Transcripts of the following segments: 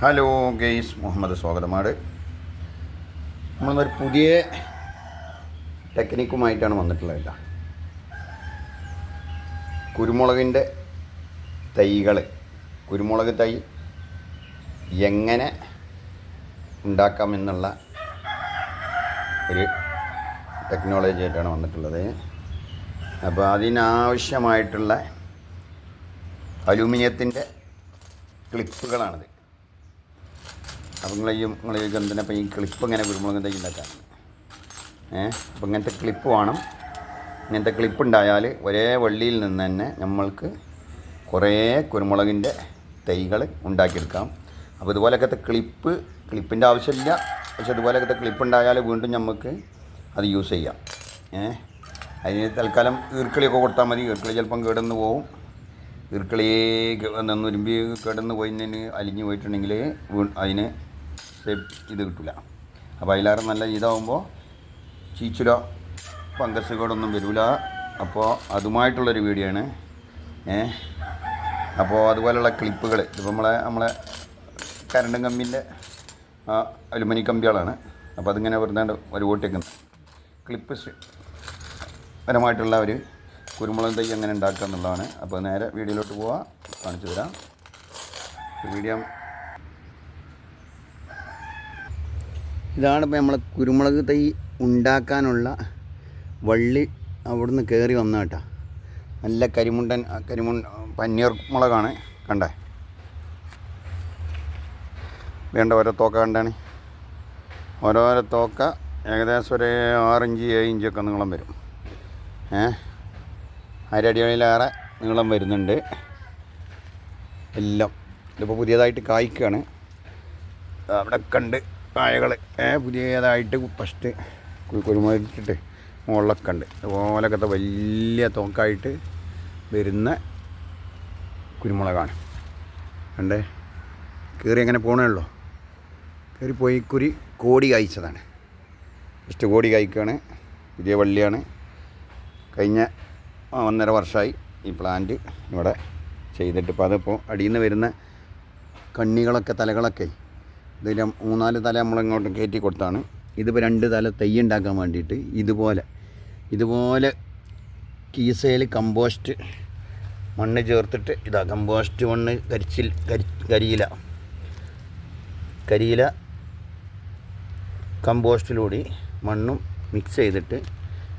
Hello guys Muhammad Swagathamad നമ്മളൊരു പുതിയ ടെക്നിക്കുമായിട്ടാണ് വന്നിട്ടുള്ളത് കുരുമുളകിന്റെ തൈകൾ കുരുമുളക് തൈ എങ്ങനെ ഉണ്ടാക്കാമെന്നുള്ള ഒരു ടെക്നോളജി ആയിട്ടാണ് വന്നിട്ടുള്ളത്. അപ്പോൾ അതിനാവശ്യമായിട്ടുള്ള അലൂമിനിയത്തിന്റെ ക്ലിപ്പുകളാണിത്. അപ്പം നിങ്ങൾ ഈ നിങ്ങൾ ഇപ്പം ഈ ക്ലിപ്പ് ഇങ്ങനെ കുരുമുളക് തൈ ഉണ്ടാക്കാൻ ഏഹ് അപ്പം ഇങ്ങനത്തെ ക്ലിപ്പ് വേണം. ഇങ്ങനത്തെ ക്ലിപ്പ് ഉണ്ടായാൽ ഒരേ വള്ളിയിൽ നിന്ന് തന്നെ നമ്മൾക്ക് കുറേ കുരുമുളകിന്റെ തൈകൾ ഉണ്ടാക്കിയെടുക്കാം. അപ്പോൾ ഇതുപോലൊക്കത്തെ ക്ലിപ്പ് ക്ലിപ്പിന്റെ ആവശ്യമില്ല. പക്ഷെ ഇതുപോലൊക്കത്തെ ക്ലിപ്പ് ഉണ്ടായാൽ വീണ്ടും നമുക്ക് അത് യൂസ് ചെയ്യാം. ഏഹ് അതിന് തൽക്കാലം ഈർക്കിളിയൊക്കെ കൊടുത്താൽ മതി. ഈർക്കിളി ചിലപ്പം കേടന്ന് പോവും. ഈർക്കിളി നന്നുരുമ്പി കിടന്ന് പോയിന് അലിഞ്ഞു പോയിട്ടുണ്ടെങ്കിൽ അതിന് ഇത് കിട്ടില്ല അപ്പോൾ അതിലേറെ നല്ല ഇതാവുമ്പോൾ ചീച്ചിലോ ഫംഗസ് കേടൊന്നും വരില്ല അപ്പോൾ അതുമായിട്ടുള്ളൊരു വീഡിയോ ആണ് ഏ? അപ്പോൾ അതുപോലെയുള്ള ക്ലിപ്പുകൾ ഇതിപ്പോൾ നമ്മളെ നമ്മളെ കരണ്ടും കമ്പിന്റെ അലുമിനി കമ്പികളാണ്. അപ്പോൾ അതിങ്ങനെ വെറുതെ ഒരു ഓട്ടിക്കുന്നത് ക്ലിപ്പ് പരമായിട്ടുള്ള ഒരു കുരുമുളക് തൈ എങ്ങനെ ഉണ്ടാക്കുക എന്നുള്ളതാണ് അപ്പോൾ നേരെ വീഡിയോയിലോട്ട് പോവാം. കാണിച്ചു തരാം. വീഡിയോ ഇതാണ് ഇപ്പോൾ നമ്മളെ കുരുമുളക് തൈ ഉണ്ടാക്കാനുള്ള വള്ളി അവിടുന്ന് കയറി വന്ന കേട്ടോ. നല്ല കരിമുണ്ടൻ കരിമുണ്ട പന്നീർ മുളകാണ്. കണ്ടേ? വേണ്ട ഓരോ തോക്ക കണ്ടാണ്. ഓരോരോ തോക്ക ഏകദേശം ഒരു ആറിഞ്ച് ഏഴ് ഇഞ്ചൊക്കെ നീളം വരും. ഏ? അരടികളിലേറെ നീളം വരുന്നുണ്ട്. എല്ലാം ഇതിപ്പോൾ പുതിയതായിട്ട് കായ്ക്കുകയാണ് അവിടെ കണ്ട് കായകൾ പുതിയതായിട്ട് ഫസ്റ്റ് കുരുമുളകിട്ടിട്ട് മുകളിലൊക്കെ ഉണ്ട്. അതുപോലൊക്കത്തെ വലിയ തോക്കായിട്ട് വരുന്ന കുരുമുളകാണ്. കണ്ടേ? കയറി അങ്ങനെ പോകണേ ഉള്ളൂ? കയറി പോയി കുരി കോടി കായ്ച്ചതാണ്. ഫസ്റ്റ് കോടി കായ്ക്കുകയാണ് പുതിയ വള്ളിയാണ് കഴിഞ്ഞ ഒന്നര വർഷമായി ഈ പ്ലാന്റ് ഇവിടെ ചെയ്തിട്ട്. ഇപ്പോൾ അതിപ്പോൾ അടിയിൽ നിന്ന് വരുന്ന കണ്ണികളൊക്കെ തലകളൊക്കെ ഇതിൽ മൂന്നാൽ തല നമ്മളിങ്ങോട്ട് കയറ്റി കൊടുത്താണ്. ഇതിപ്പോൾ രണ്ട് തല തൈ ഉണ്ടാക്കാൻ വേണ്ടിയിട്ട് ഇതുപോലെ ഇതുപോലെ കീസയിൽ കമ്പോസ്റ്റ് മണ്ണ് ചേർത്തിട്ട് ഇതാ കമ്പോസ്റ്റ് മണ്ണ് കരിച്ചിൽ കരി കരിയില കരിയില കമ്പോസ്റ്റിലൂടി മണ്ണും മിക്സ് ചെയ്തിട്ട്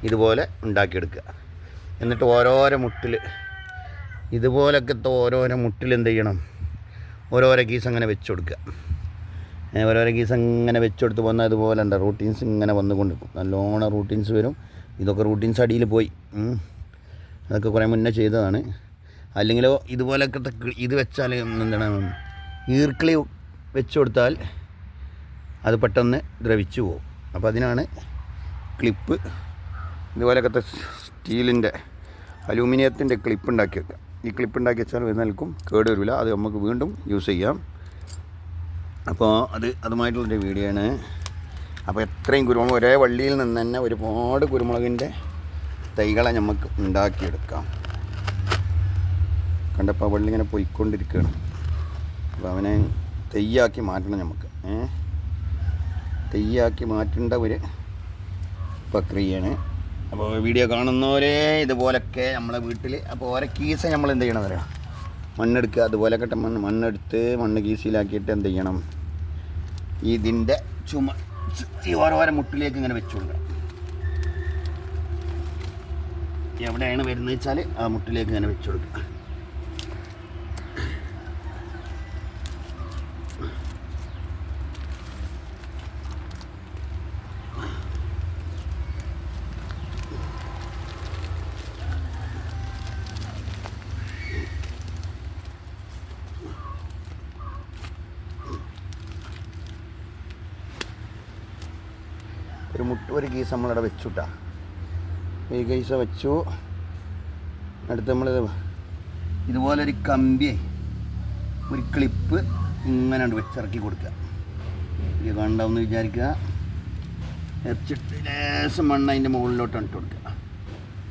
ഇതുപോലെ ഉണ്ടാക്കിയെടുക്കുക. എന്നിട്ട് ഓരോരോ മുട്ടിൽ ഇതുപോലൊക്കെ ഓരോരോ മുട്ടിൽ എന്ത് ചെയ്യണം? ഓരോരോ കീസ് അങ്ങനെ വെച്ച് കൊടുക്കുക. ഓരോരോ ഗീസ് അങ്ങനെ വെച്ചെടുത്ത് പോകുന്ന ഇതുപോലെ ഉണ്ട് റൂട്ടീൻസ് ഇങ്ങനെ വന്നുകൊണ്ടിരിക്കും. നല്ലോണം റൂട്ടീൻസ് വരും. ഇതൊക്കെ റൂട്ടീൻസ് അടിയിൽ പോയി. അതൊക്കെ കുറേ മുന്നേ ചെയ്തതാണ്. അല്ലെങ്കിലോ ഇതുപോലൊക്കെ ഇത് വെച്ചാൽ എന്താണ് ഈർക്കിളി വെച്ച് കൊടുത്താൽ അത് പെട്ടെന്ന് ദ്രവിച്ചു പോകും. അപ്പോൾ അതിനാണ് ക്ലിപ്പ് ഇതുപോലൊക്കത്തെ സ്റ്റീലിന്റെ അലൂമിനിയത്തിന്റെ ക്ലിപ്പ് ഉണ്ടാക്കി വെക്കുക ഈ ക്ലിപ്പ് ഉണ്ടാക്കി വെച്ചാൽ നിൽക്കും കേട് വരില്ല. അത് നമുക്ക് വീണ്ടും യൂസ് ചെയ്യാം. അപ്പോൾ അത് അതുമായിട്ടുള്ളൊരു വീഡിയോ ആണ് അപ്പോൾ എത്രയും കുരുമുളക് ഒരേ വള്ളിയിൽ നിന്ന് തന്നെ ഒരുപാട് കുരുമുളകിന്റെ തൈകളെ നമുക്ക് ഉണ്ടാക്കിയെടുക്കാം. കണ്ടപ്പോൾ വള്ളി ഇങ്ങനെ പോയിക്കൊണ്ടിരിക്കുകയാണ്. അപ്പോൾ അവനെ തെയ്യാക്കി മാറ്റണം നമുക്ക്. തെയ്യാക്കി മാറ്റേണ്ട ഒരു പ്രക്രിയയാണ്. അപ്പോൾ വീഡിയോ കാണുന്നവരെ ഇതുപോലൊക്കെ നമ്മളെ വീട്ടിൽ അപ്പോൾ ഓരോ കീസ നമ്മൾ എന്ത് ചെയ്യണം അറിയാം? മണ്ണെടുക്കുക അതുപോലെ കട്ട മണ്ണ് മണ്ണെടുത്ത് മണ്ണ് കീസിലാക്കിയിട്ട് എന്ത് ചെയ്യണം? ഇതിന്റെ ചുമ ഈ ഓരോ മുട്ടിലേക്ക് ഇങ്ങനെ വെച്ചു കൊടുക്കണം എവിടെയാണ് വരുന്നത് വെച്ചാൽ ആ മുട്ടിലേക്ക് ഇങ്ങനെ വെച്ച് കൊടുക്കുക. മുട്ട ഒരു കീസ് നമ്മളിവിടെ വെച്ചുട്ടാ. ഈ ഗീസ വെച്ചു. അടുത്ത് നമ്മൾ ഇതുപോലൊരു കമ്പി ഒരു ക്ലിപ്പ് ഇങ്ങനെ വെച്ചിറക്കി കൊടുക്കുക. ഇത് കണ്ടാവുമെന്ന് വിചാരിക്കുക. വെച്ചിട്ട് ലേശം മണ്ണ് അതിന്റെ മുകളിലോട്ട് ഇട്ട് കൊടുക്കുക.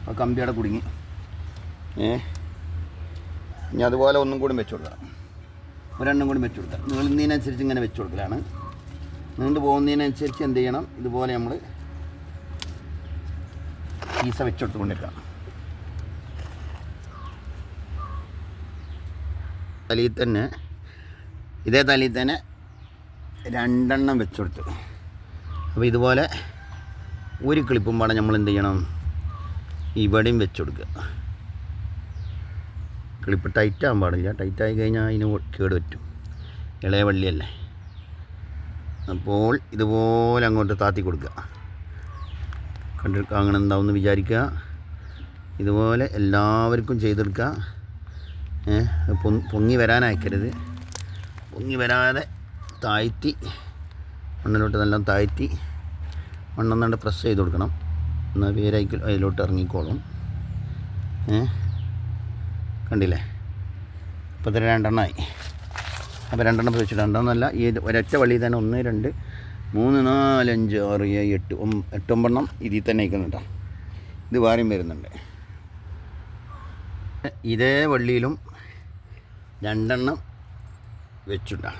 ആ അവിടെ കുടുങ്ങി. ഏ? ഇനി അതുപോലെ ഒന്നും കൂടി വെച്ചു കൊടുക്കണം ഒരെണ്ണം കൂടി വെച്ചു കൊടുക്കാം നീളുന്നതിനനുസരിച്ച് ഇങ്ങനെ വെച്ചു കൊടുക്കലാണ്. നീണ്ടു പോകുന്നതിനനുസരിച്ച് എന്ത് ചെയ്യണം? ഇതുപോലെ നമ്മൾ ഈസ വെച്ചെടുത്തുകൊണ്ടിരിക്കണം. തലയിൽ തന്നെ ഇതേ തലയിൽ തന്നെ രണ്ടെണ്ണം വെച്ചെടുത്തു. അപ്പോൾ ഇതുപോലെ ഒരു ക്ലിപ്പും പാടെ നമ്മൾ എന്ത് ചെയ്യണം? ഇവിടെയും വെച്ചെടുക്കുക. ക്ലിപ്പ് ടൈറ്റ് ആകാൻ പാടില്ല. ടൈറ്റ് ആയി കഴിഞ്ഞാൽ അതിന് കേട് പറ്റും. ഇളയ വള്ളിയല്ലേ? അപ്പോൾ ഇതുപോലെ അങ്ങോട്ട് താത്തി കൊടുക്കുക. കണ്ടെടുക്കുക അങ്ങനെ എന്താവുമെന്ന് വിചാരിക്കുക. ഇതുപോലെ എല്ലാവർക്കും ചെയ്തെടുക്കുക. പൊങ്ങി വരാനയക്കരുത്. പൊങ്ങി വരാതെ താഴ്ത്തി മണ്ണിലോട്ട് നല്ല താഴ്ത്തി മണ്ണൊന്നാണ്ട് പ്രസ് ചെയ്ത് കൊടുക്കണം. എന്നാൽ വേരായിക്കൽ അതിലോട്ട് ഇറങ്ങിക്കോളും. കണ്ടില്ലേ? ഇപ്പോൾ തന്നെ രണ്ടെണ്ണമായി അപ്പോൾ രണ്ടെണ്ണം വെച്ചിട്ട് രണ്ടെണ്ണമല്ല ഈ ഒരൊറ്റ വള്ളി തന്നെ ഒന്ന് രണ്ട് മൂന്ന് നാല് അഞ്ച് ആറ് ഏഴ് എട്ട് എട്ട് എട്ടൊമ്പെണ്ണം ഇതിൽ തന്നെ നിൽക്കുന്നുണ്ടോ ഇത് വാരം വരുന്നുണ്ട്. ഇതേ വള്ളിയിലും രണ്ടെണ്ണം വെച്ചിട്ടാ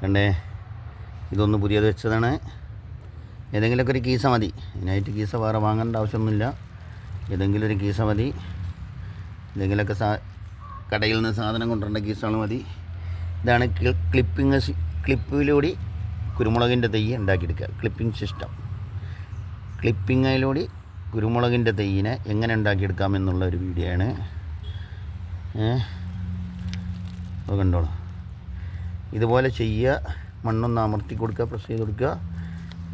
കണ്ടേ ഇതൊന്ന് പുതിയത് വെച്ചതാണ്. ഏതെങ്കിലുമൊക്കെ ഒരു കീസ മതി. ഇതിനായിട്ട് കീസ വേറെ വാങ്ങേണ്ട ആവശ്യമൊന്നുമില്ല. ഏതെങ്കിലും ഒരു കീസ മതി. എന്തെങ്കിലുമൊക്കെ സാ കടയിൽ നിന്ന് സാധനം കൊണ്ടുവരേണ്ട കീസുകൾ മതി. ഇതാണ് ക്ലിപ്പിങ് ക്ലിപ്പിലൂടെ കുരുമുളകിന്റെ തൈ ഉണ്ടാക്കിയെടുക്കുക. ക്ലിപ്പിംഗ് സിസ്റ്റം ക്ലിപ്പിങ്ങിലൂടെ കുരുമുളകിന്റെ തൈയിനെ എങ്ങനെ ഉണ്ടാക്കിയെടുക്കാം എന്നുള്ള ഒരു വീഡിയോ ആണ്. കണ്ടോളാം കണ്ടോളൂ. ഇതുപോലെ ചെയ്യുക. മണ്ണൊന്ന് അമർത്തി കൊടുക്കുക. പ്രസ് ചെയ്ത് കൊടുക്കുക.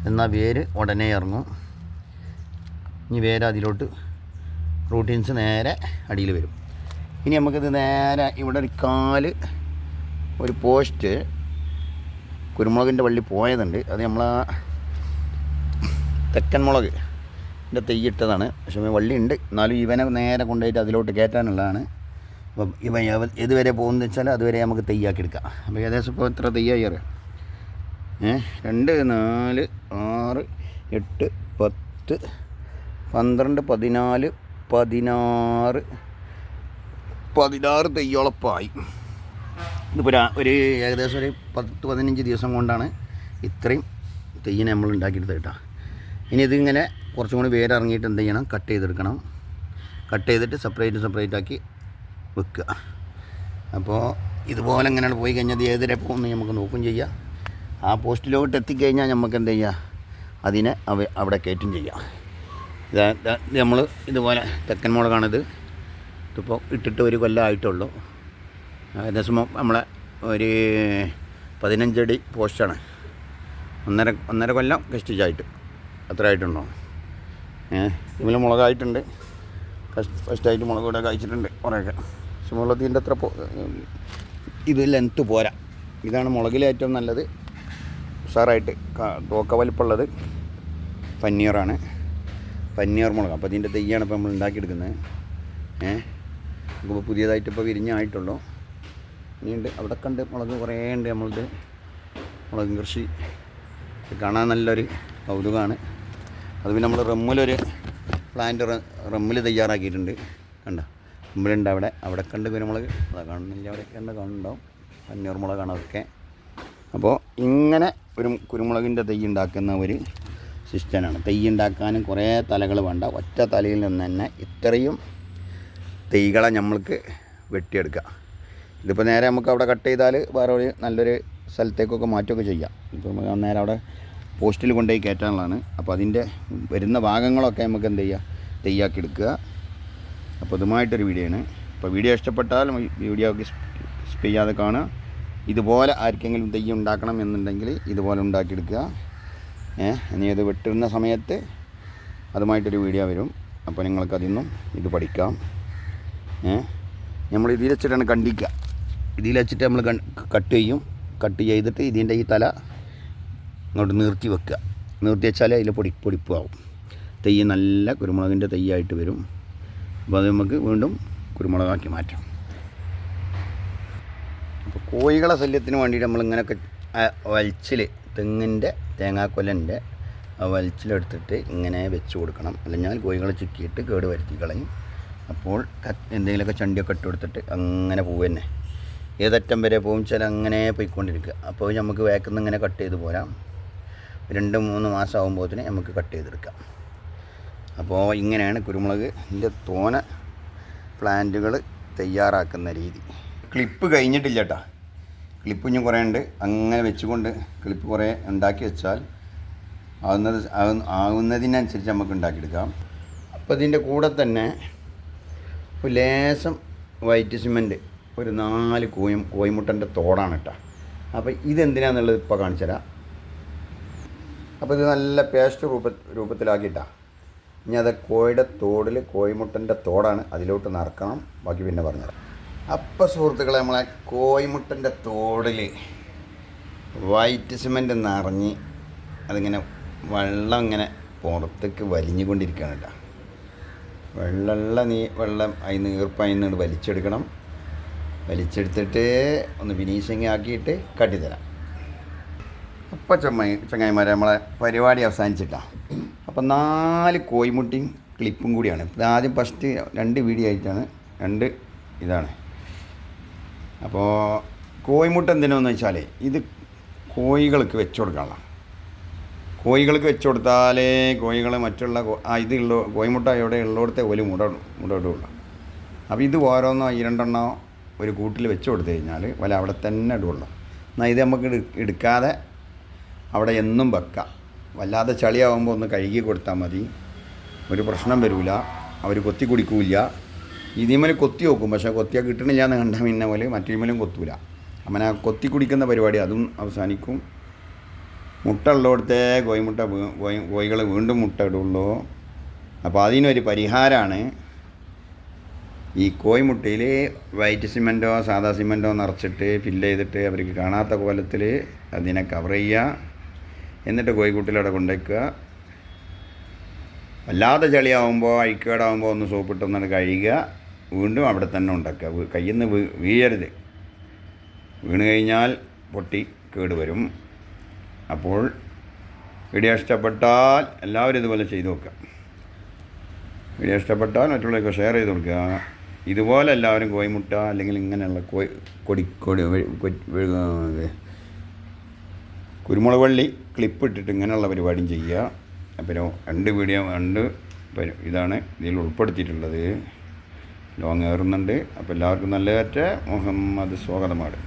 എന്നാൽ വേര് ഉടനെ ഇറങ്ങും. ഇനി വേര് അതിലോട്ട് റൂട്ടീൻസ് നേരെ അടിയിൽ വരും. ഇനി നമുക്കിത് നേരെ ഇവിടെ ഒരു കാൽ ഒരു പോസ്റ്റ് കുരുമുളകിന്റെ വള്ളി പോയതുണ്ട്. അത് നമ്മൾ തെക്കൻ മുളക് എന്റെ തെയ്യിട്ടതാണ്. പക്ഷേ വള്ളി ഉണ്ട് എന്നാലും ഇവനെ നേരെ കൊണ്ടുപോയിട്ട് അതിലോട്ട് കയറ്റാനുള്ളതാണ്. അപ്പം ഇവൻ ഇതുവരെ പോകുന്നത് വെച്ചാൽ അതുവരെ നമുക്ക് തെയ്യാക്കി എടുക്കാം അപ്പോൾ ഏകദേശം ഇപ്പോൾ എത്ര തെയ്യായി അറിയാം? ഏ രണ്ട് നാല് ആറ് എട്ട് പത്ത് പന്ത്രണ്ട് പതിനാല് പതിനാറ് പതിനാറ് തെയ്യോളപ്പായി. ഇതിപ്പോൾ ഒരു ഏകദേശം ഒരു പത്ത് പതിനഞ്ച് ദിവസം കൊണ്ടാണ് ഇത്രയും തെയ്യം നമ്മൾ ഉണ്ടാക്കിയെടുത്തത് കേട്ടോ. ഇനി ഇതിങ്ങനെ കുറച്ചും കൂടി വേരിറങ്ങിയിട്ട് എന്ത് ചെയ്യണം? കട്ട് ചെയ്തെടുക്കണം. കട്ട് ചെയ്തിട്ട് സെപ്പറേറ്റ് സെപ്പറേറ്റ് ആക്കി വെക്കുക. അപ്പോൾ ഇതുപോലെ ഇങ്ങനെ പോയി കഴിഞ്ഞാൽ അത് ഏതിരെ പോകുന്നു നമുക്ക് നോക്കും ചെയ്യാം. ആ പോസ്റ്റിലോട്ട് എത്തിക്കഴിഞ്ഞാൽ നമുക്ക് എന്ത് ചെയ്യുക അതിനെ അവ അവിടെ കയറ്റും ചെയ്യാം. ഇത് നമ്മൾ ഇതുപോലെ തെക്കൻ മുളകാണിത് ഇതിപ്പോൾ ഇട്ടിട്ട് ഒരു കൊല്ലം ആയിട്ടുള്ളൂ. ഏകദേശം നമ്മളെ ഒരു പതിനഞ്ചടി പോസ്റ്റാണ്. ഒന്നര ഒന്നര കൊല്ലം കഷ്ടിച്ചായിട്ട് അത്ര ആയിട്ടുണ്ടോ ഏഹ് ഇതിൽ മുളകായിട്ടുണ്ട്. ഫസ്റ്റ് ഫസ്റ്റായിട്ട് മുളക് കൂടെ കഴിച്ചിട്ടുണ്ട് കുറേയൊക്കെ. പക്ഷെ മുളകിന്റെ അത്ര ഇത് ലെങ്ത്ത് പോരാ. ഇതാണ് മുളകിൽ ഏറ്റവും നല്ലത്. ഉഷാറായിട്ട് തോക്ക വലിപ്പമുള്ളത് പന്നീറാണ്. പന്നീർ മുളക്. അപ്പോൾ ഇതിന്റെ തെയ്യാണ് ഇപ്പോൾ നമ്മൾ ഉണ്ടാക്കിയെടുക്കുന്നത്. ഏഹ് നമുക്കിപ്പോൾ പുതിയതായിട്ട് ഇപ്പോൾ വിരിഞ്ഞായിട്ടുള്ളൂ. ഇനിയുണ്ട്. അവിടെ കണ്ട് മുളക് കുറേ ഉണ്ട് നമ്മളുടെ മുളക് കൃഷി. കാണാൻ നല്ലൊരു കൗതുകമാണ് അത് പിന്നെ നമ്മൾ റമ്മിലൊരു പ്ലാന്റ് റമ്മിൽ തയ്യാറാക്കിയിട്ടുണ്ട്. കണ്ട? റമ്മിലുണ്ട് അവിടെ. അവിടെ കണ്ട് മുളക് അതാ കാണുന്നില്ല അവിടെ. കണ്ട് കാണുന്നുണ്ടാവും. മുളകാണ് അതൊക്കെ. അപ്പോൾ ഇങ്ങനെ ഒരു കുരുമുളകിന്റെ തൈ ഉണ്ടാക്കുന്ന ഒരു സിസ്റ്റമാണ് തൈ ഉണ്ടാക്കാനും കുറേ തലകൾ വേണ്ട. ഒറ്റ തലയിൽ നിന്ന് തന്നെ ഇത്രയും തൈകളെ നമ്മൾക്ക് വെട്ടിയെടുക്കുക ഇതിപ്പോൾ നേരെ നമുക്ക് അവിടെ കട്ട് ചെയ്താൽ വേറെ ഒരു നല്ലൊരു സ്ഥലത്തേക്കൊക്കെ മാറ്റുകയൊക്കെ ചെയ്യാം. ഇപ്പോൾ നേരെ അവിടെ പോസ്റ്റിൽ കൊണ്ടുപോയി കയറ്റാനുള്ളതാണ്. അപ്പോൾ അതിന്റെ വരുന്ന ഭാഗങ്ങളൊക്കെ നമുക്ക് എന്ത് ചെയ്യുക തെയ്യാക്കി എടുക്കുക. അപ്പോൾ ഇതുമായിട്ടൊരു വീഡിയോ ആണ്. അപ്പോൾ വീഡിയോ ഇഷ്ടപ്പെട്ടാൽ വീഡിയോ സ്പ് ചെയ്യാതെ കാണുക. ഇതുപോലെ ആർക്കെങ്കിലും തെയ്യം ഉണ്ടാക്കണം എന്നുണ്ടെങ്കിൽ ഇതുപോലെ ഉണ്ടാക്കിയെടുക്കുക ഏഹ് ഇനി അത് വെട്ടുന്ന സമയത്ത് അതുമായിട്ടൊരു വീഡിയോ വരും. അപ്പോൾ നിങ്ങൾക്ക് അതിൽ നിന്നും ഇത് പഠിക്കാം. ഏഹ് നമ്മൾ ഇതിൽ വെച്ചിട്ടാണ് കണ്ടിക്കുക ഇതിൽ വെച്ചിട്ട് നമ്മൾ കട്ട് ചെയ്യും. കട്ട് ചെയ്തിട്ട് ഇതിന്റെ ഈ തല ഇങ്ങോട്ട് നിർത്തി വെക്കുക. നിർത്തി വെച്ചാൽ അതിൽ പൊടി പൊടിപ്പാവും. തെയ്യ് നല്ല കുരുമുളകിന്റെ തെയ്യായിട്ട് വരും. അപ്പോൾ അത് നമുക്ക് വീണ്ടും കുരുമുളകാക്കി മാറ്റാം. അപ്പോൾ കോഴികളെ ശല്യത്തിന് വേണ്ടിയിട്ട് നമ്മളിങ്ങനെയൊക്കെ വലിച്ചിൽ തെങ്ങിന്റെ തേങ്ങാക്കൊല്ലന്റെ ആ വലിച്ചിലെടുത്തിട്ട് ഇങ്ങനെ വെച്ച് കൊടുക്കണം. അല്ലെങ്കിൽ കോഴികളെ ചിക്കിയിട്ട് കേട് വരുത്തി കളയും. അപ്പോൾ എന്തെങ്കിലുമൊക്കെ ചണ്ടിയൊക്കെ ഇട്ട് കൊടുത്തിട്ട് അങ്ങനെ പോവുക തന്നെ ഏതറ്റം വരെ പോകും ചില അങ്ങനെ പോയിക്കൊണ്ടിരിക്കുക. അപ്പോൾ നമുക്ക് വേക്കുന്ന ഇങ്ങനെ കട്ട് ചെയ്ത് പോരാം. രണ്ട് മൂന്ന് മാസം ആകുമ്പോഴത്തേന് നമുക്ക് കട്ട് ചെയ്തെടുക്കാം. അപ്പോൾ ഇങ്ങനെയാണ് കുരുമുളക് ഇതിന്റെ തോന പ്ലാന്റുകൾ തയ്യാറാക്കുന്ന രീതി. ക്ലിപ്പ് കഴിഞ്ഞിട്ടില്ല കേട്ടോ. ക്ലിപ്പ് ഇനി കുറേ ഉണ്ട്. അങ്ങനെ വെച്ചുകൊണ്ട് ക്ലിപ്പ് കുറേ ഉണ്ടാക്കി വെച്ചാൽ ആവുന്നത് ആകുന്നതിനനുസരിച്ച് നമുക്ക് ഉണ്ടാക്കിയെടുക്കാം. അപ്പോൾ ഇതിന്റെ കൂടെ തന്നെ ലേശം വൈറ്റ് സിമന്റ് ഒരു നാല് കോയും കോയിമുട്ടന്റെ തോടാണ് കേട്ടോ അപ്പോൾ ഇതെന്തിനാന്നുള്ളത് ഇപ്പോൾ കാണിച്ചു തരാം. അപ്പോൾ ഇത് നല്ല പേസ്റ്റ് രൂപ രൂപത്തിലാക്കിയിട്ടാണ് ഇനി അത് കോഴിയുടെ തോടിൽ കോയിമുട്ടന്റെ തോടാണ് അതിലോട്ട് നറക്കണം. ബാക്കി പിന്നെ പറഞ്ഞുതരാം അപ്പോൾ സുഹൃത്തുക്കളെ നമ്മളെ കോയിമുട്ടന്റെ തോടിൽ വൈറ്റ് സിമെന്റ് നിറഞ്ഞ് അതിങ്ങനെ വെള്ളം ഇങ്ങനെ പുറത്തേക്ക് വലിഞ്ഞുകൊണ്ടിരിക്കുകയാണ് കേട്ടോ വെള്ളമുള്ള നീ വെള്ളം അതിന് ഈർപ്പം അതിൽ നിന്ന് വലിച്ചെടുക്കണം. വലിച്ചെടുത്തിട്ട് ഒന്ന് ഫിനിഷിങ് ആക്കിയിട്ട് കട്ടിത്തരാം അപ്പോൾ ചങ്ങായി ചങ്ങായിമാരെ നമ്മളെ പരിപാടി അവസാനിച്ചിട്ടാണ് അപ്പോൾ നാല് കോയിമുട്ടിയും ക്ലിപ്പും കൂടിയാണ്. ആദ്യം ഫസ്റ്റ് രണ്ട് വീഡിയോ ആയിട്ടാണ്. രണ്ട് ഇതാണ്. അപ്പോൾ കോയിമുട്ട എന്തിനാന്ന് വെച്ചാൽ ഇത് കോഴികൾക്ക് വെച്ച് കൊടുക്കാനുള്ള കോഴികൾക്ക് വെച്ച് കൊടുത്താലേ കോഴികൾ മറ്റുള്ള ആ ഇത് ഉള്ള കോയിമുട്ട എവിടെ ഉള്ളിടത്തെ ഒരു മുട മുടടുള്ളൂ. അപ്പോൾ ഇത് ഓരോന്നോ ഈ രണ്ടെണ്ണോ ഒരു കൂട്ടിൽ വെച്ച് കൊടുത്തു കഴിഞ്ഞാൽ വല അവിടെ തന്നെ ഇടുള്ളൂ. എന്നാൽ ഇത് നമുക്ക് എടുക്കാതെ അവിടെ എന്നും വെക്കാം. വല്ലാതെ ചളിയാവുമ്പോൾ ഒന്ന് കഴുകി കൊടുത്താൽ മതി. ഒരു പ്രശ്നം വരില്ല അവർ കൊത്തി കുടിക്കൂല ഇതിമേൽ കൊത്തി നോക്കും പക്ഷേ കൊത്തിയാൽ കിട്ടണില്ല എന്ന് കണ്ട പിന്നെ പോലെ മറ്റേമേലും കൊത്തൂല. അങ്ങനെ ആ കൊത്തി കുടിക്കുന്ന പരിപാടി അതും അവസാനിക്കും. മുട്ട ഉള്ളിടത്തെ കോയിമുട്ട കോയി കോഴി കോഴികൾ വീണ്ടും മുട്ട ഇടുള്ളൂ. അപ്പോൾ അതിനൊരു പരിഹാരമാണ് ഈ കോയിമുട്ടയിൽ വൈറ്റ് സിമന്റോ സാദാ സിമന്റോ നിറച്ചിട്ട് ഫില്ല് ചെയ്തിട്ട് അവർക്ക് കാണാത്ത കോലത്തിൽ അതിനെ കവർ ചെയ്യുക. എന്നിട്ട് കോഴിക്കുട്ടിലവിടെ കൊണ്ടുവയ്ക്കുക. വല്ലാതെ ചളിയാവുമ്പോൾ അഴിക്കേടാവുമ്പോൾ ഒന്ന് സോപ്പിട്ടൊന്നാണ് കഴുകുക. വീണ്ടും അവിടെ തന്നെ ഉണ്ടാക്കുക. കയ്യിൽ നിന്ന് വീഴരുത്. വീണ് കഴിഞ്ഞാൽ പൊട്ടി കേട് വരും. അപ്പോൾ വീഡിയോ ഇഷ്ടപ്പെട്ടാൽ എല്ലാവരും ഇതുപോലെ ചെയ്തു നോക്കുക. വീഡിയോ ഇഷ്ടപ്പെട്ടാൽ മറ്റുള്ളവർക്ക് ഷെയർ ചെയ്ത് കൊടുക്കുക. ഇതുപോലെ എല്ലാവരും കോയിമുട്ട അല്ലെങ്കിൽ ഇങ്ങനെയുള്ള കോയി കൊടി കൊടി കുരുമുളക് വള്ളി ക്ലിപ്പ് ഇട്ടിട്ട് ഇങ്ങനെയുള്ള പരിപാടിയും ചെയ്യുക. അപ്പോൾ രണ്ട് വീഡിയോ രണ്ട് ഇതാണ് ഇതിൽ ഉൾപ്പെടുത്തിയിട്ടുള്ളത്. ലോങ് ഏറുന്നുണ്ട് അപ്പോൾ എല്ലാവർക്കും നല്ല മുഹമ്മദ് സ്വാഗതമാണ്.